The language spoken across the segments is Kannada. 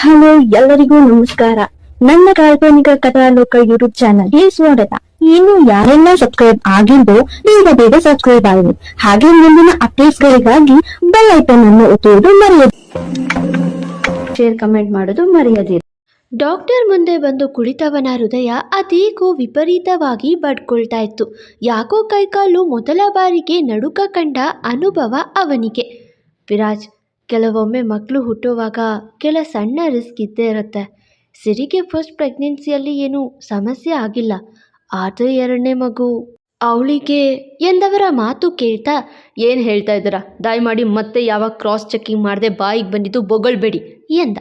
ಹಲೋ, ಎಲ್ಲರಿಗೂ ನಮಸ್ಕಾರ. ನನ್ನ ಕಾಲ್ಪನಿಕ ಕಥಾಲೋಕ ಯೂಟ್ಯೂಬ್ ಚಾನಲ್ಗೆ ಸ್ವಾಗತ. ಇನ್ನು ಯಾರೆಲ್ಲ ಸಬ್ಸ್ಕ್ರೈಬ್ ಆಗಿದ್ದು ಬೇಗ ಬೇಗ ಸಬ್ಸ್ಕ್ರೈಬ್ ಆಗಿದೆ ಹಾಗೆ ಮುಂದಿನ ಅಪ್ಡೇಟ್ಸ್ ಗಳಿಗಾಗಿ ಬೆಲ್ ಐಕನ್ ಅನ್ನು ಒತ್ತುವುದು ಮರೆಯದು ಶೇರ್ ಕಮೆಂಟ್ ಮಾಡೋದು ಮರೆಯದಿರಿ. ಡಾಕ್ಟರ್ ಮುಂದೆ ಬಂದು ಕುಳಿತವನ ಹೃದಯ ಅದೇಕೋ ವಿಪರೀತವಾಗಿ ಬಡ್ಕೊಳ್ತಾ ಇತ್ತು. ಯಾಕೋ ಕೈಕಾಲು ಮೊದಲ ಬಾರಿಗೆ ನಡುಕ ಕಂಡ ಅನುಭವ ಅವನಿಗೆ. ವಿರಾಜ್ ಕೆಲವೊಮ್ಮೆ ಮಕ್ಕಳು ಹುಟ್ಟುವಾಗ ಕೆಲ ಸಣ್ಣ ರಿಸ್ಕ್ ಇದ್ದೇ ಇರುತ್ತೆ. ಸಿರಿಗೆ ಫಸ್ಟ್ ಪ್ರೆಗ್ನೆನ್ಸಿಯಲ್ಲಿ ಏನೂ ಸಮಸ್ಯೆ ಆಗಿಲ್ಲ. ಆದರೆ ಎರಡನೇ ಮಗು. ಅವಳಿಗೆ ಎಂದವರ ಮಾತು ಕೇಳ್ತಾ ಏನು ಹೇಳ್ತಾ ಇದ್ದೀರಾ? ದಯಮಾಡಿ ಮತ್ತೆ ಯಾವಾಗ ಕ್ರಾಸ್ ಚೆಕಿಂಗ್ ಮಾಡದೆ ಬಾಯಿಗೆ ಬಂದಿದ್ದು ಬೊಗಳ್ಬೇಡಿ ಎಂದ.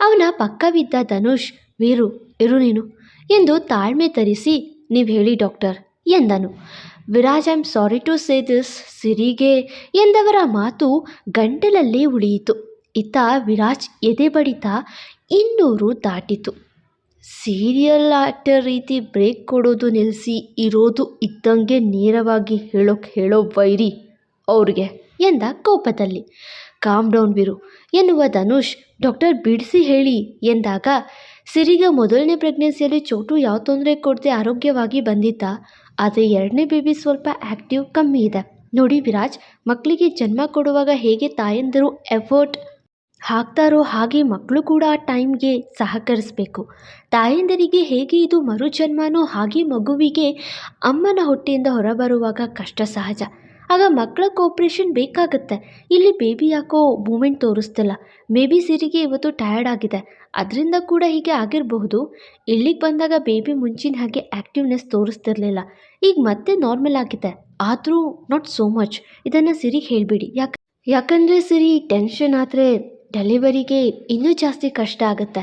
ಅವನ ಪಕ್ಕವಿದ್ದ ಧನುಷ್, ವೀರು, ಇರು ನೀನು ಎಂದು ತಾಳ್ಮೆ ತರಿಸಿ, ನೀವು ಹೇಳಿ ಡಾಕ್ಟರ್ ಎಂದನು. Viraj I'm sorry to say this ಸಿರಿಗೆ ಎಂದವರ ಮಾತು ಗಂಟಲಲ್ಲಿ ಉಳಿಯಿತು. ಇತ್ತ ವಿರಾಜ್ ಎದೆ ಬಡಿತ ಇನ್ನೂರು ದಾಟಿತು. ಸೀರಿಯಲ್ ಆಕ್ಟರ್ ರೀತಿ ಬ್ರೇಕ್ ಕೊಡೋದು ನಿಲ್ಲಿಸಿ ಇರೋದು ಇದ್ದಂಗೆ ನೇರವಾಗಿ ಹೇಳೋಕೆ ಹೇಳೋ ವೈರಿ ಅವ್ರಿಗೆ ಎಂದ ಕೋಪದಲ್ಲಿ. ಕಾಮ್ ಡೌನ್ ಬಿರು ಎನ್ನುವ ಧನುಷ್, ಡಾಕ್ಟರ್ ಬಿಡಿಸಿ ಹೇಳಿ ಎಂದಾಗ ಸಿರಿಗ ಮೊದಲನೇ ಪ್ರೆಗ್ನೆನ್ಸಿಯಲ್ಲಿ ಚೋಟು ಯಾವ ತೊಂದರೆ ಕೊಡದೆ ಆರೋಗ್ಯವಾಗಿ ಬಂದಿದ್ದ ಆದರೆ ಎರಡನೇ ಬೇಬಿ ಸ್ವಲ್ಪ ಆ್ಯಕ್ಟಿವ್ ಕಮ್ಮಿ ಇದೆ. ನೋಡಿ ವಿರಾಜ್ ಮಕ್ಕಳಿಗೆ ಜನ್ಮ ಕೊಡುವಾಗ ಹೇಗೆ ತಾಯಂದಿರು ಎಫರ್ಟ್ ಹಾಕ್ತಾರೋ ಹಾಗೆ ಮಕ್ಕಳು ಕೂಡ ಆ ಟೈಮ್ಗೆ ಸಹಕರಿಸಬೇಕು. ತಾಯಂದಿರಿಗೆ ಹೇಗೆ ಇದು ಮರುಜನ್ಮನೋ ಹಾಗೆ ಮಗುವಿಗೆ ಅಮ್ಮನ ಹೊಟ್ಟೆಯಿಂದ ಹೊರಬರುವಾಗ ಕಷ್ಟ ಸಹಜ. ಆಗ ಮಕ್ಕಳ ಕೋಪ್ರೇಷನ್ ಬೇಕಾಗುತ್ತೆ. ಇಲ್ಲಿ ಬೇಬಿ ಯಾಕೋ ಮೂಮೆಂಟ್ ತೋರಿಸ್ತಿಲ್ಲ. ಮೇ ಬಿ ಸಿರಿಗೆ ಇವತ್ತು ಟಯರ್ಡ್ ಆಗಿದೆ. ಅದರಿಂದ ಕೂಡ ಹೀಗೆ ಆಗಿರಬಹುದು. ಇಲ್ಲಿಗೆ ಬಂದಾಗ ಬೇಬಿ ಮುಂಚಿನ ಹಾಗೆ ಆ್ಯಕ್ಟಿವ್ನೆಸ್ ತೋರಿಸ್ತಿರ್ಲಿಲ್ಲ. ಈಗ ಮತ್ತೆ ನಾರ್ಮಲ್ ಆಗಿದೆ. ಆದರೂ ನಾಟ್ ಸೋ ಮಚ್ ಇದನ್ನು ಸಿರಿಗೆ ಹೇಳಿಬಿಡಿ. ಯಾಕೆ ಯಾಕಂದರೆ ಸಿರಿ ಟೆನ್ಷನ್ ಆದರೆ ಡೆಲಿವರಿಗೆ ಇನ್ನೂ ಜಾಸ್ತಿ ಕಷ್ಟ ಆಗುತ್ತೆ.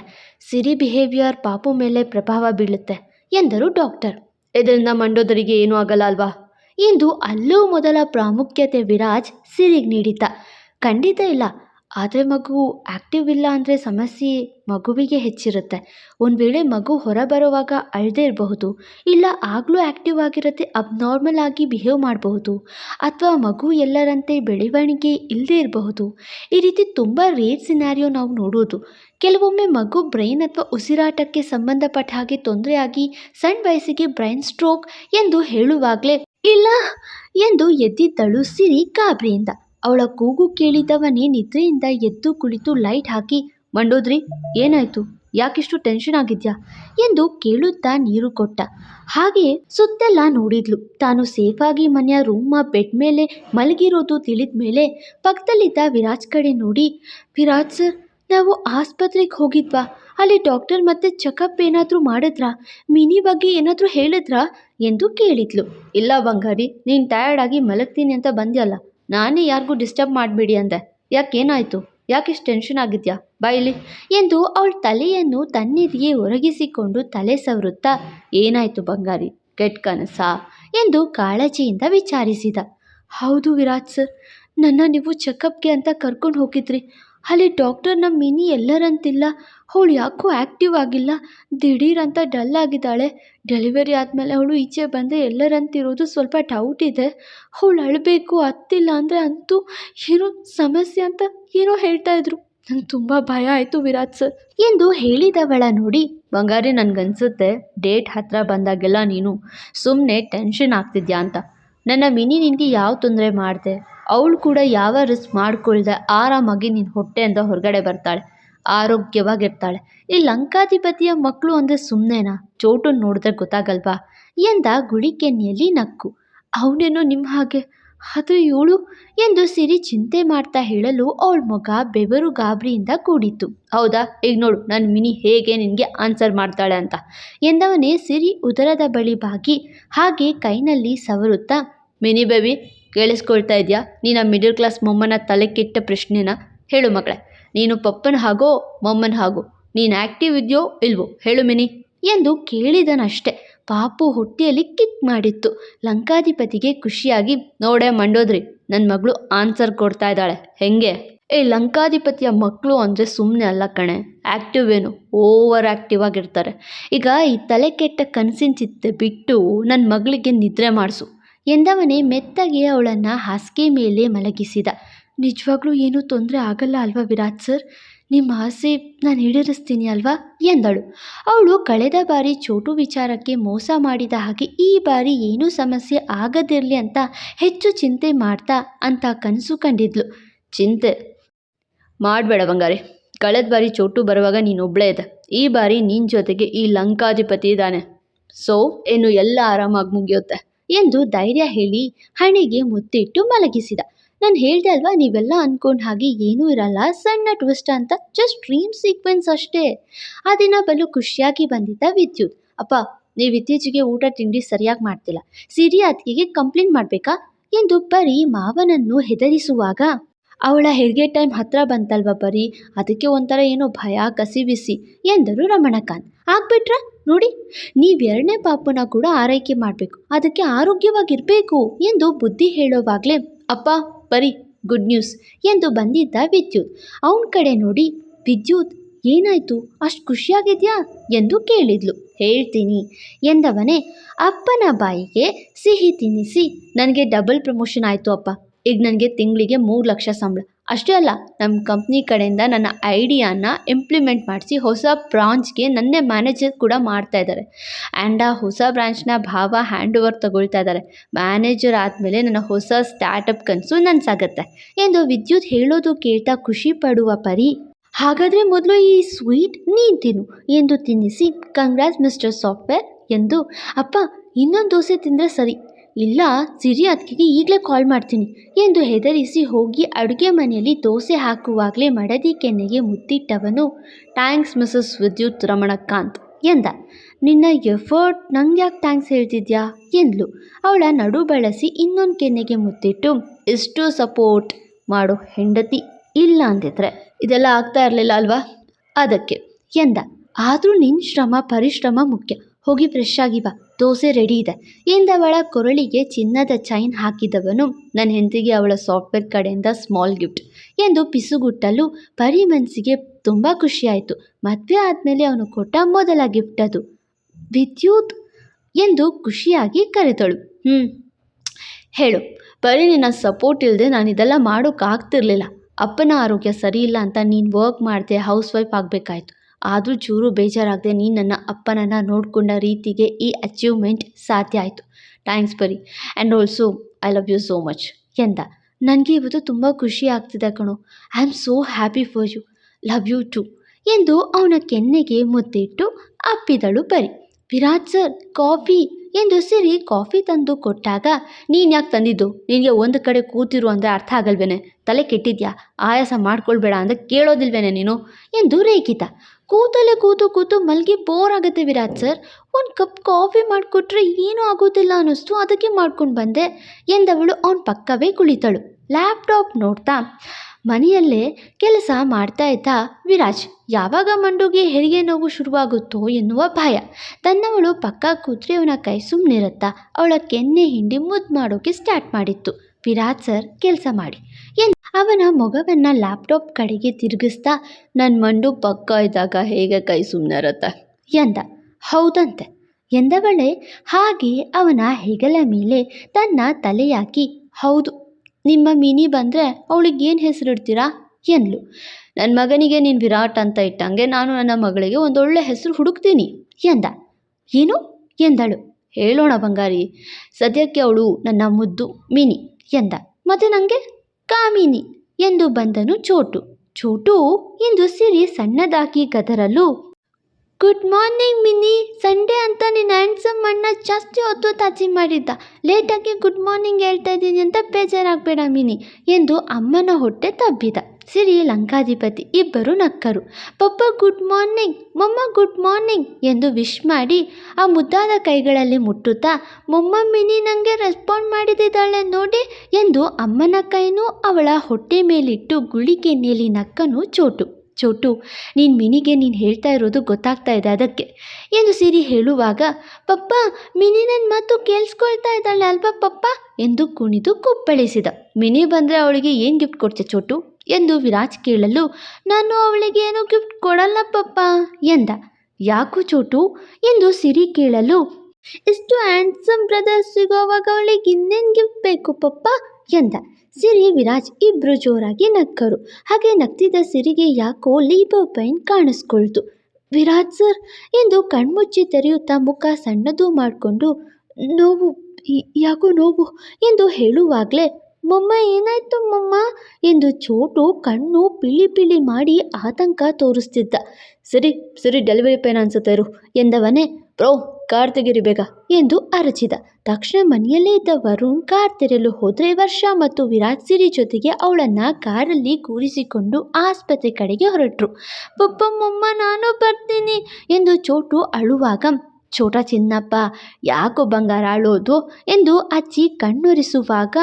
ಸಿರಿ ಬಿಹೇವಿಯರ್ ಪಾಪು ಮೇಲೆ ಪ್ರಭಾವ ಬೀಳುತ್ತೆ ಎಂದರು ಡಾಕ್ಟರ್ ಇದರಿಂದ ಮಂಡೋದರಿಗೆ ಏನೂ ಆಗಲ್ಲ ಅಲ್ವಾ? ಎಂದು ಅಲ್ಲೂ ಮೊದಲ ಪ್ರಾಮುಖ್ಯತೆ ವಿರಾಜ್ ಸಿರಿಗೆ ನೀಡಿದ್ದ. ಖಂಡಿತ ಇಲ್ಲ. ಆದರೆ ಮಗು ಆ್ಯಕ್ಟಿವ್ ಇಲ್ಲ ಅಂದರೆ ಸಮಸ್ಯೆ ಮಗುವಿಗೆ ಹೆಚ್ಚಿರುತ್ತೆ. ಒಂದು ವೇಳೆ ಮಗು ಹೊರಬರುವಾಗ ಅಳದೇ ಇರಬಹುದು. ಇಲ್ಲ ಆಗಲೂ ಆ್ಯಕ್ಟಿವ್ ಆಗಿರುತ್ತೆ ಅಬ್ನಾರ್ಮಲ್ ಆಗಿ ಬಿಹೇವ್ ಮಾಡಬಹುದು. ಅಥವಾ ಮಗು ಎಲ್ಲರಂತೆ ಬೆಳವಣಿಗೆ ಇಲ್ಲದೇ ಇರಬಹುದು. ಈ ರೀತಿ ತುಂಬ ರೇರ್ ಸಿನಾರಿಯೋ ನಾವು ನೋಡೋದು. ಕೆಲವೊಮ್ಮೆ ಮಗು ಬ್ರೈನ್ ಅಥವಾ ಉಸಿರಾಟಕ್ಕೆ ಸಂಬಂಧಪಟ್ಟ ಹಾಗೆ ತೊಂದರೆಯಾಗಿ ಸಣ್ಣ ವಯಸ್ಸಿಗೆ ಬ್ರೈನ್ ಸ್ಟ್ರೋಕ್ ಎಂದು ಹೇಳುವಾಗಲೇ ಇಲ್ಲ ಎಂದು ಎದ್ದಿದ್ದಳು ಸಿರಿ ಗಾಬರಿಯಿಂದ. ಅವಳ ಕೂಗು ಕೇಳಿದವನೇ ನಿದ್ರೆಯಿಂದ ಎದ್ದು ಕುಳಿತು ಲೈಟ್ ಹಾಕಿ, ಮಂಡೋದ್ರಿ, ಏನಾಯ್ತು? ಯಾಕಿಷ್ಟು ಟೆನ್ಷನ್ ಆಗಿದ್ಯಾ? ಎಂದು ಕೇಳುತ್ತಾ ನೀರು ಕೊಟ್ಟ. ಹಾಗೆ ಸುತ್ತೆಲ್ಲ ನೋಡಿದ್ಲು. ತಾನು ಸೇಫಾಗಿ ಮನೆಯ ರೂಮ ಬೆಡ್ ಮೇಲೆ ಮಲಗಿರೋದು ತಿಳಿದ ಮೇಲೆ ಪಕ್ಕದಲ್ಲಿದ್ದ ವಿರಾಜ್ ಕಡೆ ನೋಡಿ, ವಿರಾಜ್ ಸರ್, ನಾವು ಆಸ್ಪತ್ರೆಗೆ ಹೋಗಿದ್ವಾ? ಅಲ್ಲಿ ಡಾಕ್ಟರ್ ಮತ್ತೆ ಚೆಕಪ್ ಏನಾದರೂ ಮಾಡಿದ್ರಾ? ಮಿನಿ ಬಗ್ಗೆ ಏನಾದರೂ ಹೇಳಿದ್ರಾ? ಎಂದು ಕೇಳಿದ್ಲು. ಇಲ್ಲ ಬಂಗಾರಿ, ನೀನು ಟಯರ್ಡ್ ಆಗಿ ಮಲಗ್ತೀನಿ ಅಂತ ಬಂದ್ಯಲ್ಲ, ನಾನೇ ಯಾರಿಗೂ ಡಿಸ್ಟರ್ಬ್ ಮಾಡಬೇಡಿ ಅಂದೆ. ಯಾಕೇನಾಯಿತು? ಯಾಕಿಷ್ಟು ಟೆನ್ಷನ್ ಆಗಿದ್ಯಾ? ಬಾಯಿಲಿ ಎಂದು ಅವಳ ತಲೆಯನ್ನು ತನ್ನಿದೆಯೇ ಒರಗಿಸಿಕೊಂಡು ತಲೆ ಸವರುತ್ತಾ, ಏನಾಯಿತು ಬಂಗಾರಿ, ಕೆಟ್ಟ ಕನಸಾ? ಎಂದು ಕಾಳಜಿಯಿಂದ ವಿಚಾರಿಸಿದ. ಹೌದು ವಿರಾಜ್ ಸರ್, ನನ್ನ ನೀವು ಚೆಕಪ್ಗೆ ಅಂತ ಕರ್ಕೊಂಡು ಹೋಗಿದ್ರಿ. ಅಲ್ಲಿ ಡಾಕ್ಟರ್ ನಮ್ಮ ಮಿನಿ ಎಲ್ಲರಂತಿಲ್ಲ. ಅವಳು ಯಾಕೋ ಆ್ಯಕ್ಟಿವ್ ಆಗಿಲ್ಲ. ದಿಢೀರ್ ಅಂತ ಡಲ್ ಆಗಿದ್ದಾಳೆ. ಡೆಲಿವರಿ ಆದಮೇಲೆ ಅವಳು ಈಚೆ ಬಂದರೆ ಎಲ್ಲರಂತಿರೋದು ಸ್ವಲ್ಪ ಡೌಟ್ ಇದೆ. ಅವಳು ಅಳಬೇಕು, ಅತ್ತಿಲ್ಲ ಅಂದರೆ ಅಂತೂ ಏನೋ ಸಮಸ್ಯೆ ಅಂತ ಏನೋ ಹೇಳ್ತಾ ಇದ್ರು. ನಂಗೆ ತುಂಬ ಭಯ ಆಯಿತು ವಿರಾಟ್ ಸರ್. ಎಂದು ಹೇಳಿದವಳ ನೋಡಿ, ಬಂಗಾರಿ ನನಗನ್ಸುತ್ತೆ ಡೇಟ್ ಹತ್ತಿರ ಬಂದಾಗೆಲ್ಲ ನೀನು ಸುಮ್ಮನೆ ಟೆನ್ಷನ್ ಆಗ್ತಿದ್ಯಾ ಅಂತ. ನನ್ನ ಮಿನಿ ನಿನಗೆ ಯಾವ ತೊಂದರೆ ಮಾಡಿದೆ? ಅವಳು ಕೂಡ ಯಾವ ರಿಸ್ಕ್ ಮಾಡ್ಕೊಳ್ದೆ ಆರಾಮಾಗಿ ನಿನ್ನ ಹೊಟ್ಟೆಯಿಂದ ಹೊರಗಡೆ ಬರ್ತಾಳೆ, ಆರೋಗ್ಯವಾಗಿರ್ತಾಳೆ. ಈ ಲಂಕಾಧಿಪತಿಯ ಮಕ್ಕಳು ಅಂದರೆ ಸುಮ್ಮನೆನಾ ಚೋಟು ನೋಡಿದ್ರೆ ಗೊತ್ತಾಗಲ್ವಾ? ಎಂದ ಗುಳಿಕೆನ್ನಿಯಲ್ಲಿ ನಕ್ಕು. ಅವನೇನೋ ನಿಮ್ಮ ಹಾಗೆ? ಅದು ಇವಳು? ಎಂದು ಸಿರಿ ಚಿಂತೆ ಮಾಡ್ತಾ ಹೇಳಲು ಅವಳ ಮಗ ಬೆವರು ಗಾಬರಿಯಿಂದ ಕೂಡಿತ್ತು. ಹೌದಾ? ಈಗ ನೋಡು ನನ್ನ ಮಿನಿ ಹೇಗೆ ನಿನಗೆ ಆನ್ಸರ್ ಮಾಡ್ತಾಳೆ ಅಂತ. ಎಂದವನೇ ಸಿರಿ ಉದರದ ಬಳಿ ಬಾಗಿ ಹಾಗೆ ಕೈನಲ್ಲಿ ಸವರುತ್ತಾ, ಮಿನಿ ಬೇಬಿ ಕೇಳಿಸ್ಕೊಳ್ತಾ ಇದೆಯಾ? ನೀನು ಮಿಡಲ್ ಕ್ಲಾಸ್ ಮೊಮ್ಮನ ತಲೆ ಕೆಟ್ಟ ಪ್ರಶ್ನೆನ ಹೇಳು ಮಗಳೇ. ನೀನು ಪಪ್ಪನ ಹಾಗೋ ಮೊಮ್ಮನ ಹಾಗೋ? ನೀನು ಆ್ಯಕ್ಟಿವ್ ಇದೆಯೋ ಇಲ್ವೋ? ಹೇಳು ಮಿನಿ. ಎಂದು ಕೇಳಿದನಷ್ಟೆ. ಪಾಪು ಹೊಟ್ಟೆಯಲ್ಲಿ ಕಿಕ್ ಮಾಡಿತ್ತು. ಲಂಕಾಧಿಪತಿಗೆ ಖುಷಿಯಾಗಿ, ನೋಡೆ ಮಂಡೋದ್ರಿ ನನ್ನ ಮಗಳು ಆನ್ಸರ್ ಕೊಡ್ತಾ ಇದ್ದಾಳೆ. ಹೆಂಗೆ? ಏ ಲಂಕಾಧಿಪತಿಯ ಮಕ್ಕಳು ಅಂದರೆ ಸುಮ್ಮನೆ ಅಲ್ಲ ಕಣೆ. ಆ್ಯಕ್ಟಿವ್ ಏನು? ಓವರ್ ಆ್ಯಕ್ಟಿವ್ ಆಗಿರ್ತಾರೆ. ಈಗ ಈ ತಲೆ ಕೆಟ್ಟ ಕನಸಿನ ಚಿತ್ತೆ ಬಿಟ್ಟು ನನ್ನ ಮಗಳಿಗೆ ನಿದ್ರೆ ಮಾಡಿಸು. ಎಂದವನೇ ಮೆತ್ತಗೆ ಅವಳನ್ನು ಹಾಸಿಗೆ ಮೇಲೆ ಮಲಗಿಸಿದ. ನಿಜವಾಗ್ಲೂ ಏನೂ ತೊಂದರೆ ಆಗಲ್ಲ ಅಲ್ವಾ ವಿರಾಟ್ ಸರ್? ನಿಮ್ಮ ಆಸೆ ನಾನು ಈಡೇರಿಸ್ತೀನಿ ಅಲ್ವಾ? ಎಂದಳು. ಅವಳು ಕಳೆದ ಬಾರಿ ಚೋಟು ವಿಚಾರಕ್ಕೆ ಮೋಸ ಮಾಡಿದ ಹಾಗೆ ಈ ಬಾರಿ ಏನೂ ಸಮಸ್ಯೆ ಆಗದಿರಲಿ ಅಂತ ಹೆಚ್ಚು ಚಿಂತೆ ಮಾಡ್ತಾ ಅಂತ ಕನಸು ಕಂಡಿದ್ಲು. ಚಿಂತೆ? ಮಾಡಬೇಡ ಬಂಗಾರಿ. ಕಳೆದ ಬಾರಿ ಚೋಟು ಬರುವಾಗ ನೀನೊಬ್ಬಳೇ ಇದೆ ಈ ಬಾರಿ ನಿನ್ನ ಜೊತೆಗೆ ಈ ಲಂಕಾಧಿಪತಿ ಇದ್ದಾನೆ. ಸೊ ಏನು ಎಲ್ಲ ಆರಾಮಾಗಿ ಮುಗಿಯುತ್ತೆ. ಎಂದು ಧೈರ್ಯ ಹೇಳಿ ಹಣೆಗೆ ಮುತ್ತಿಟ್ಟು ಮಲಗಿಸಿದ. ನಾನು ಹೇಳಿದೆ ಅಲ್ವಾ, ನೀವೆಲ್ಲ ಅಂದ್ಕೊಂಡ ಹಾಗೆ ಏನೂ ಇರಲ್ಲ, ಸಣ್ಣ ಟ್ವಿಸ್ಟ್ ಅಂತ ಜಸ್ಟ್ ಡ್ರೀಮ್ ಸೀಕ್ವೆನ್ಸ್ ಅಷ್ಟೇ. ಆ ದಿನ ಬಲು ಖುಷಿಯಾಗಿ ಬಂದಿದ್ದ ವಿದ್ಯುತ್. ಅಪ್ಪ, ನೀವು ಇತ್ತೀಚೆಗೆ ಊಟ ತಿಂಡಿ ಸರಿಯಾಗಿ ಮಾಡ್ತಿಲ್ಲ. ಸಿರಿ ಅತ್ತಿಗೆಗೆ ಕಂಪ್ಲೇಂಟ್ ಮಾಡಬೇಕಾ? ಎಂದು ಪರಿ ಮಾವನನ್ನು ಹೆದರಿಸುವಾಗ, ಅವಳ ಹೆರಿಗೆ ಟೈಮ್ ಹತ್ರ ಬಂತಲ್ವ ಬರೀ, ಅದಕ್ಕೆ ಒಂಥರ ಏನೋ ಭಯ ಕಸಿವಿಸಿ ಎಂದರು ರಮಣಕಾಂತ್. ಆಗ್ಬಿಟ್ರ? ನೋಡಿ, ನೀವು ಎರಡನೇ ಪಾಪುನ ಕೂಡ ಆರೈಕೆ ಮಾಡಬೇಕು. ಅದಕ್ಕೆ ಆರೋಗ್ಯವಾಗಿರಬೇಕು ಎಂದು ಬುದ್ಧಿ ಹೇಳೋವಾಗಲೇ, ಅಪ್ಪ ಬರೀ ಗುಡ್ ನ್ಯೂಸ್ ಎಂದು ಬಂದಿದ್ದ ವಿದ್ಯುತ್. ಅವನ ಕಡೆ ನೋಡಿ, ವಿದ್ಯುತ್, ಏನಾಯ್ತು? ಅಷ್ಟು ಖುಷಿಯಾಗಿದೆಯಾ? ಎಂದು ಕೇಳಿದ್ಲು. ಹೇಳ್ತೀನಿ ಎಂದವನೇ, ಅಪ್ಪನ ಬಾಯಿಗೆ ಸಿಹಿ ತಿನ್ನಿಸಿ, ನನಗೆ ಡಬಲ್ ಪ್ರಮೋಷನ್ ಆಯಿತು ಅಪ್ಪ. ಈಗ ನನಗೆ ತಿಂಗಳಿಗೆ ಮೂರು ಲಕ್ಷ ಸಂಬಳ. ಅಷ್ಟೇ ಅಲ್ಲ ನಮ್ಮ ಕಂಪ್ನಿ ಕಡೆಯಿಂದ ನನ್ನ ಐಡಿಯಾನ ಇಂಪ್ಲಿಮೆಂಟ್ ಮಾಡಿಸಿ ಹೊಸ ಬ್ರಾಂಚ್ಗೆ ನನ್ನೇ ಮ್ಯಾನೇಜರ್ ಕೂಡ ಮಾಡ್ತಾ ಇದ್ದಾರೆ. ಆ್ಯಂಡ್ ಆ ಹೊಸ ಬ್ರಾಂಚ್ನ ಭಾವ ಹ್ಯಾಂಡ್ ಓವರ್ ತಗೊಳ್ತಾ ಇದ್ದಾರೆ. ಮ್ಯಾನೇಜರ್ ಆದಮೇಲೆ ನನ್ನ ಹೊಸ ಸ್ಟಾರ್ಟಪ್ ಕನಸು ನನಸಾಗತ್ತೆ. ಎಂದು ವಿದ್ಯುತ್ ಹೇಳೋದು ಕೇಳ್ತಾ ಖುಷಿ ಪಡುವ ಪರಿ, ಹಾಗಾದರೆ ಮೊದಲು ಈ ಸ್ವೀಟ್ ನೀನು ತಿನ್ನು ಎಂದು ತಿನ್ನಿಸಿ ಕಂಗ್ರಾಟ್ಸ್ ಮಿಸ್ಟರ್ ಸಾಫ್ಟ್ವೇರ್ ಎಂದು, ಅಪ್ಪ, ಇನ್ನೊಂದು ದೋಸೆ ತಿಂದರೆ ಸರಿ ಇಲ್ಲ, ಸಿರಿ ಅದಕ್ಕೆ ಈಗಲೇ ಕಾಲ್ ಮಾಡ್ತೀನಿ ಎಂದು ಹೆದರಿಸಿ ಹೋಗಿ ಅಡುಗೆ ಮನೆಯಲ್ಲಿ ದೋಸೆ ಹಾಕುವಾಗಲೇ ಮಡದಿ ಕೆನ್ನೆಗೆ ಮುತ್ತಿಟ್ಟವನು ಥ್ಯಾಂಕ್ಸ್ ಮಿಸಸ್ ವಿದ್ಯುತ್ ರಮಣಕಾಂತ್ ಎಂದ. ನಿನ್ನ ಎಫರ್ಟ್ ನಂಗೆ ಯಾಕೆ ಥ್ಯಾಂಕ್ಸ್ ಹೇಳ್ತಿದ್ಯಾ? ಎಂದ್ಲು. ಅವಳ ನಡು ಬಳಸಿ ಇನ್ನೊಂದು ಕೆನ್ನೆಗೆ ಮುತ್ತಿಟ್ಟು ಎಷ್ಟು ಸಪೋರ್ಟ್ ಮಾಡೋ ಹೆಂಡತಿ ಇಲ್ಲ ಅಂದಿದ್ರೆ ಇದೆಲ್ಲ ಆಗ್ತಾ ಇರಲಿಲ್ಲ ಅಲ್ವಾ? ಅದಕ್ಕೆ ಎಂದ. ಆದರೂ ನಿನ್ನ ಶ್ರಮ, ಪರಿಶ್ರಮ ಮುಖ್ಯ. ಹೋಗಿ ಫ್ರೆಶ್ ಆಗಿ ಬಾ, ದೋಸೆ ರೆಡಿ ಇದೆ. ಎಂದವಳ ಕೊರಳಿಗೆ ಚಿನ್ನದ ಚೈನ್ ಹಾಕಿದವನು ನನ್ನ ಹೆಂಡತಿಗೆ ಅವಳ ಸಾಫ್ಟ್ವೇರ್ ಕಡೆಯಿಂದ ಸ್ಮಾಲ್ ಗಿಫ್ಟ್ ಎಂದು ಪಿಸುಗುಟ್ಟಲು ಪರಿ ಮನಸ್ಸಿಗೆ ತುಂಬ ಖುಷಿಯಾಯಿತು ಮದುವೆ ಆದಮೇಲೆ ಅವನು ಕೊಟ್ಟ ಮೊದಲ ಗಿಫ್ಟ್ ಅದು. ವಿದ್ಯುತ್ ಎಂದು ಖುಷಿಯಾಗಿ ಕರೆದಳು. ಹ್ಞೂ ಹೇಳು, ಬರೀ ನಿನ್ನ ಸಪೋರ್ಟ್ ಇಲ್ಲದೆ ನಾನು ಇದೆಲ್ಲ ಮಾಡೋಕ್ಕಾಗ್ತಿರ್ಲಿಲ್ಲ ಅಪ್ಪನ ಆರೋಗ್ಯ ಸರಿ ಇಲ್ಲ ಅಂತ ನೀನು ವರ್ಕ್ ಮಾಡಿದೆ ಹೌಸ್ ವೈಫ್ ಆಗಬೇಕಾಯ್ತು. ಆದರೂ ಚೂರು ಬೇಜಾರಾಗದೆ ನೀನು ನನ್ನ ಅಪ್ಪನನ್ನು ನೋಡಿಕೊಂಡ ರೀತಿಗೆ ಈ ಅಚೀವ್ಮೆಂಟ್ ಸಾಧ್ಯ ಆಯಿತು. ಥ್ಯಾಂಕ್ಸ್ ಬರಿ and also I love you so much ಎಂದ. ನನಗೆ ಇವತ್ತು ತುಂಬ ಖುಷಿ ಆಗ್ತಿದೆ ಕಣೋ. I am so happy for you love you too ಎಂದು ಅವನ ಕೆನ್ನೆಗೆ ಮುದ್ದಿಟ್ಟು ಅಪ್ಪಿದಳು ಪರಿ. ವಿರಾಟ್ ಸರ್, ಕಾಫಿ ಎಂದು ಸಿರಿ ಕಾಫಿ ತಂದು ಕೊಟ್ಟಾಗ, ನೀನು ಯಾಕೆ ತಂದಿದ್ದು? ನಿನಗೆ ಒಂದು ಕಡೆ ಕೂತಿರು ಅಂದರೆ ಅರ್ಥ ಆಗಲ್ವೇನೆ? ತಲೆ ಕೆಟ್ಟಿದ್ಯಾ? ಆಯಾಸ ಮಾಡ್ಕೊಳ್ಬೇಡ ಅಂದರೆ ಕೇಳೋದಿಲ್ವೇನೆ ನೀನು? ಎಂದು ರೇಖಿತ ಕೂತಲ್ಲೇ ಕೂತು ಕೂತು ಮಲ್ಗಿ ಬೋರ್ ಆಗುತ್ತೆ ವಿರಾಜ್ ಸರ್ ಒಂದು ಕಪ್ ಕಾಫಿ ಮಾಡಿಕೊಟ್ರೆ ಏನೂ ಆಗೋದಿಲ್ಲ ಅನ್ನಿಸ್ತು. ಅದಕ್ಕೆ ಮಾಡ್ಕೊಂಡು ಬಂದೆ. ಎಂದವಳು ಅವನ ಪಕ್ಕವೇ ಕುಳಿತಳು. ಲ್ಯಾಪ್ಟಾಪ್ ನೋಡ್ತಾ, ಮನೆಯಲ್ಲೇ ಕೆಲಸ ಮಾಡ್ತಾ ಇದ್ದ ವಿರಾಜ್, ಯಾವಾಗ ಮಂಡುಗೆ ಹೆರಿಗೆ ನೋವು ಶುರುವಾಗುತ್ತೋ ಎನ್ನುವ ಭಯ. ತನ್ನವಳು ಪಕ್ಕ ಕೂತ್ರೆ ಅವನ ಕೈ ಸುಮ್ಮನಿರುತ್ತಾ ಅವಳ ಕೆನ್ನೆ ಹಿಂಡಿ ಮುದ್ದು ಮಾಡೋಕೆ ಸ್ಟಾರ್ಟ್ ಮಾಡಿತ್ತು. ವಿರಾಜ್ ಸರ್ ಕೆಲಸ ಮಾಡಿ. ಅವನ ಮೊಗವನ್ನು ಲ್ಯಾಪ್ಟಾಪ್ ಕಡೆಗೆ ತಿರುಗಿಸ್ತಾ ನನ್ನ ಮಂಡು ಪಕ್ಕ ಇದ್ದಾಗ ಹೇಗೆ ಕೈ ಸುಮ್ಮನೆ ಇರುತ್ತೆ ಎಂದ. ಹೌದಂತೆ. ಎಂದವಳೆ ಹಾಗೆ ಅವನ ಹೆಗಲ ಮೇಲೆ ತನ್ನ ತಲೆಯಾಕಿ ಹೌದು, ನಿಮ್ಮ ಮಿನಿ ಬಂದರೆ ಅವಳಿಗೆ ಏನು ಹೆಸರಿಡ್ತೀರಾ? ಎಂದ್ಲು. ನನ್ನ ಮಗನಿಗೆ ನೀನು ವಿರಾಟ್ ಅಂತ ಇಟ್ಟಂಗೆ ನಾನು ನನ್ನ ಮಗಳಿಗೆ ಒಂದೊಳ್ಳೆ ಹೆಸರು ಹುಡುಕ್ತೀನಿ. ಎಂದ. ಏನು? ಎಂದಳು. ಹೇಳೋಣ ಬಂಗಾರಿ, ಸದ್ಯಕ್ಕೆ ಅವಳು ನನ್ನ ಮುದ್ದು ಮಿನಿ. ಎಂದ. ಮತ್ತೆ ನನಗೆ ಕಾಮಿನಿ ಎಂದು ಬಂದನು ಚೋಟು. ಚೋಟು ಎಂದು ಸಿರಿ ಸಣ್ಣದಾಗಿ ಗದರಲು, ಗುಡ್ ಮಾರ್ನಿಂಗ್ ಮಿನಿ ಸಂಡೇ ಅಂತ ನಿನ್ನ ಹ್ಯಾಂಡ್ಸಮ್ ಅಣ್ಣ ಜಾಸ್ತಿ ಹೊತ್ತು ತಾಜಿ ಮಾಡಿದ್ದ. ಲೇಟಾಗಿ ಗುಡ್ ಮಾರ್ನಿಂಗ್ ಹೇಳ್ತಾ ಇದ್ದೀನಿ ಅಂತ ಬೇಜಾರಾಗಬೇಡ ಮಿನಿ ಎಂದು ಅಮ್ಮನ ಹೊಟ್ಟೆ ತಬ್ಬಿದ. ಸಿರಿ ಲಂಕಾಧಿಪತಿ ಇಬ್ಬರು ನಕ್ಕರು. ಪಪ್ಪ, ಗುಡ್ ಮಾರ್ನಿಂಗ್, ಮೊಮ್ಮ, ಗುಡ್ ಮಾರ್ನಿಂಗ್ ಎಂದು ವಿಶ್ ಮಾಡಿ ಆ ಮುದ್ದಾದ ಕೈಗಳಲ್ಲಿ ಮುಟ್ಟುತ್ತಾ, ಮೊಮ್ಮ ಮಿನಿ ನನಗೆ ರೆಸ್ಪಾಂಡ್ ಮಾಡಿದ್ದಾಳೆ ನೋಡಿ ಎಂದು ಅಮ್ಮನ ಕೈನೂ ಅವಳ ಹೊಟ್ಟೆ ಮೇಲಿಟ್ಟು ಗುಳಿಗೆನ್ನೆಯಲ್ಲಿ ನಕ್ಕನು ಚೋಟು. ಚೋಟು, ನೀನು ಮಿನಿಗೆ ನೀನು ಹೇಳ್ತಾ ಇರೋದು ಗೊತ್ತಾಗ್ತಾ ಇದೆ ಅದಕ್ಕೆ ಎಂದು ಸಿರಿ ಹೇಳುವಾಗ, ಪಪ್ಪ, ಮಿನಿ ನನ್ನ ಮಾತು ಕೇಳಿಸ್ಕೊಳ್ತಾ ಇದ್ದಾಳೆ ಅಲ್ವಾ ಪಪ್ಪ ಎಂದು ಕುಣಿದು ಕುಪ್ಪಳಿಸಿದ. ಮಿನಿ ಬಂದರೆ ಅವಳಿಗೆ ಏನು ಗಿಫ್ಟ್ ಕೊಡ್ತೆ ಚೋಟು? ಎಂದು ವಿರಾಜ್ ಕೇಳಲು, ನಾನು ಅವಳಿಗೆ ಏನು ಗಿಫ್ಟ್ ಕೊಡಲ್ಲ ಪಪ್ಪ ಎಂದ. ಯಾಕೋ ಚೋಟು ಎಂದು ಸಿರಿ ಕೇಳಲು, ಇಷ್ಟು ಹ್ಯಾಂಡ್ಸಮ್ ಬ್ರದರ್ಸ್ ಸಿಗೋವಾಗ ಅವಳಿಗೆ ಇನ್ನೇನು ಗಿಫ್ಟ್ ಬೇಕು ಪಪ್ಪ ಎಂದ. ಸಿರಿ, ವಿರಾಜ್ ಇಬ್ರು ಜೋರಾಗಿ ನಕ್ಕರು. ಹಾಗೆ ನಗ್ತಿದ್ದ ಸಿರಿಗೆ ಯಾಕೋ ಲೀಬೋ ಪೈನ್ ಕಾಣಿಸ್ಕೊಳ್ತು. ವಿರಾಜ್ ಸರ್ ಎಂದು ಕಣ್ಮುಚ್ಚಿ ತೆರೆಯುತ್ತಾ ಮುಖ ಸಣ್ಣದು ಮಾಡಿಕೊಂಡು, ನೋವು, ಯಾಕೋ ನೋವು ಎಂದು ಹೇಳುವಾಗಲೇ ಮಮ್ಮ, ಏನಾಯ್ತು ಮಮ್ಮ? ಎಂದು ಚೋಟು ಕಣ್ಣು ಪಿಳಿ ಪಿಳಿ ಮಾಡಿ ಆತಂಕ ತೋರಿಸ್ತಿದ್ದ. ಸರಿ ಸರಿ ಡೆಲಿವರಿ ಪೇನ್ ಅನ್ಸುತ್ತೆ ಇರು, ಎಂದವನೇ ಪ್ರೋ ಕಾರ್ ತೆಗಿರಿ ಬೇಗ, ಎಂದು ಅರಚಿದ. ತಕ್ಷಣ ಮನೆಯಲ್ಲೇ ಇದ್ದ ವರುಣ್ ಕಾರ್ ತೆರೆಯಲು ಹೋದರೆ ವರ್ಷ ಮತ್ತು ವಿರಾಟ್ ಸಿರಿ ಜೊತೆಗೆ ಅವಳನ್ನು ಕಾರಲ್ಲಿ ಕೂರಿಸಿಕೊಂಡು ಆಸ್ಪತ್ರೆ ಕಡೆಗೆ ಹೊರಟರು. ಪಪ್ಪ, ಮಮ್ಮ, ನಾನು ಬರ್ತೀನಿ, ಎಂದು ಚೋಟು ಅಳುವಾಗ, ಚೋಟ ಚಿನ್ನಪ್ಪ, ಯಾಕೋ ಬಂಗಾರ ಅಳೋದು? ಎಂದು ಅಜ್ಜಿ ಕಣ್ಣೊರೆಸುವಾಗ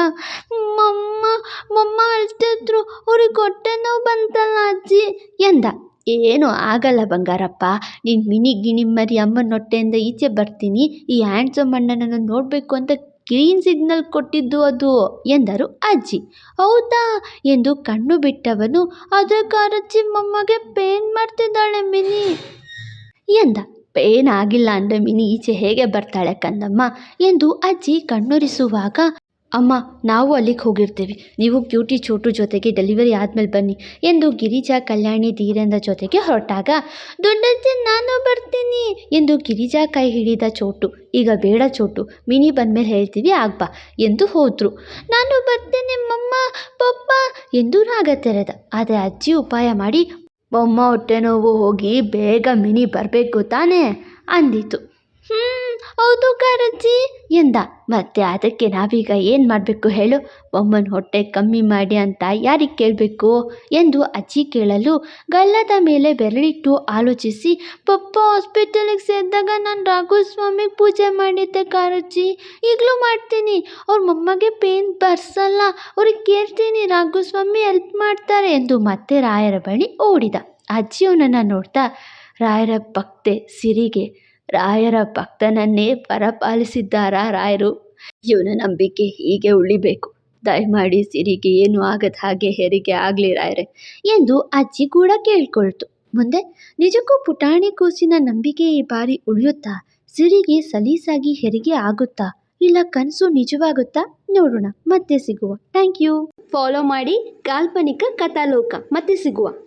ಮಮ್ಮ ಅಳ್ತಿದ್ರು ಅವ್ರಿಗೆ ಹೊಟ್ಟೆ ನೋವು ಬಂತಲ್ಲ ಅಜ್ಜಿ? ಎಂದ. ಏನೂ ಆಗಲ್ಲ ಬಂಗಾರಪ್ಪ, ನೀನು ಮಿನಿ ಗಿಣಿ ಮರಿ ಅಮ್ಮನ ಹೊಟ್ಟೆಯಿಂದ ಈಚೆ ಬರ್ತೀನಿ, ಈ ಹ್ಯಾಂಡ್ಸಮ್ ಅಣ್ಣನನ್ನು ನೋಡಬೇಕು ಅಂತ ಗ್ರೀನ್ ಸಿಗ್ನಲ್ ಕೊಟ್ಟಿದ್ದು ಅದು, ಎಂದರು ಅಜ್ಜಿ. ಹೌದಾ? ಎಂದು ಕಣ್ಣು ಬಿಟ್ಟವನು, ಅದೇ ಕಾರಜ್ಜಿ ಮೊಮ್ಮಗೆ ಪೇನ್ ಮಾಡ್ತಿದ್ದಾಳೆ ಮಿನಿ. ಎಂದ. ಪೇನ್ ಆಗಿಲ್ಲ ಅಂದರೆ ಮಿನಿ, ಈಚೆ ಹೇಗೆ ಬರ್ತಾಳೆ ಕಂದಮ್ಮ ಎಂದು ಅಜ್ಜಿ ಕಣ್ಣೊರೆಸುವಾಗ ಅಮ್ಮ, ನಾವು ಅಲ್ಲಿಗೆ ಹೋಗಿರ್ತೀವಿ. ನೀವು ಕ್ಯೂಟಿ ಚೋಟು ಜೊತೆಗೆ ಡೆಲಿವರಿ ಆದಮೇಲೆ ಬನ್ನಿ ಎಂದು ಗಿರಿಜಾ ಕಲ್ಯಾಣಿ ಧೀರೇಂದ್ರ ಜೊತೆಗೆ ಹೊರಟಾಗ ದೊಡ್ಡಜ್ಜಿ ನಾನು ಬರ್ತೀನಿ ಎಂದು ಗಿರಿಜಾ ಕೈ ಹಿಡಿದ ಚೋಟು. ಈಗ ಬೇಡ ಚೋಟು, ಮಿನಿ ಬಂದಮೇಲೆ ಹೇಳ್ತೀವಿ ಆಗ್ಬಾ ಎಂದು ಹೋದರು. ನಾನು ಬರ್ತೇನೆ, ಮಮ್ಮ, ಪಪ್ಪ ಎಂದು ರಾಗ ತೆರೆದ. ಆದರೆ ಅಜ್ಜಿ ಉಪಾಯ ಮಾಡಿ ಬೊಮ್ಮ ಹೊಟ್ಟೆ ನೋವು ಹೋಗಿ ಬೇಗ ಮಿನಿ ಬರಬೇಕು ತಾನೇ ಅಂದಿತು. ಹ್ಞೂ ಹೌದು ಕಾರಜ್ಜಿ ಎಂದ. ಮತ್ತೆ ಅದಕ್ಕೆ ನಾವೀಗ ಏನು ಮಾಡಬೇಕು ಹೇಳು? ಬೊಮ್ಮನ ಹೊಟ್ಟೆ ಕಮ್ಮಿ ಮಾಡಿ ಅಂತ ಯಾರಿಗೆ ಕೇಳಬೇಕು? ಎಂದು ಅಜ್ಜಿ ಕೇಳಲು ಗಲ್ಲದ ಮೇಲೆ ಬೆರಳಿಟ್ಟು ಆಲೋಚಿಸಿ, ಪಪ್ಪ ಹಾಸ್ಪಿಟಲಿಗೆ ಸೇರಿದಾಗ ನಾನು ರಾಘುಸ್ವಾಮಿಗೆ ಪೂಜೆ ಮಾಡಿದ್ದೆ ಕಾರಜ್ಜಿ ಈಗಲೂ ಮಾಡ್ತೀನಿ. ಅವ್ರ ಮೊಮ್ಮಗೆ ಪೇನ್ ಬರ್ಸಲ್ಲ. ಅವ್ರಿಗೆ ಕೇಳ್ತೀನಿ, ರಾಘುಸ್ವಾಮಿ ಹೆಲ್ಪ್ ಮಾಡ್ತಾರೆ ಎಂದು ಮತ್ತೆ ರಾಯರ ಬಳಿ ಓಡಿದ. ಅಜ್ಜಿಯವನನ್ನು ನೋಡ್ತಾ, ರಾಯರ ಭಕ್ತೆ ಸಿರಿಗೆ ರಾಯರ ಭಕ್ತನನ್ನೇ ಪರಪಾಲಿಸಿದ್ದಾರಾ ರಾಯರು? ಇವನ ನಂಬಿಕೆ ಹೀಗೆ ಉಳಿಬೇಕು. ದಯಮಾಡಿ ಸಿರಿಗೆ ಏನು ಆಗದ ಹಾಗೆ ಹೆರಿಗೆ ಆಗಲಿ ರಾಯರೇ ಎಂದು ಅಜ್ಜಿ ಕೂಡ ಕೇಳ್ಕೊಳ್ತು. ಮುಂದೆ ನಿಜಕ್ಕೂ ಪುಟಾಣಿ ಕೂಸಿನ ನಂಬಿಕೆ ಈ ಬಾರಿ ಉಳಿಯುತ್ತಾ? ಸಿರಿಗೆ ಸಲೀಸಾಗಿ ಹೆರಿಗೆ ಆಗುತ್ತಾ? ಇಲ್ಲ ಕನಸು ನಿಜವಾಗುತ್ತಾ? ನೋಡೋಣ. ಮತ್ತೆ ಸಿಗುವ. Thank you. ಫಾಲೋ ಮಾಡಿ ಕಾಲ್ಪನಿಕ ಕಥಾಲೋಕ. ಮತ್ತೆ ಸಿಗುವ.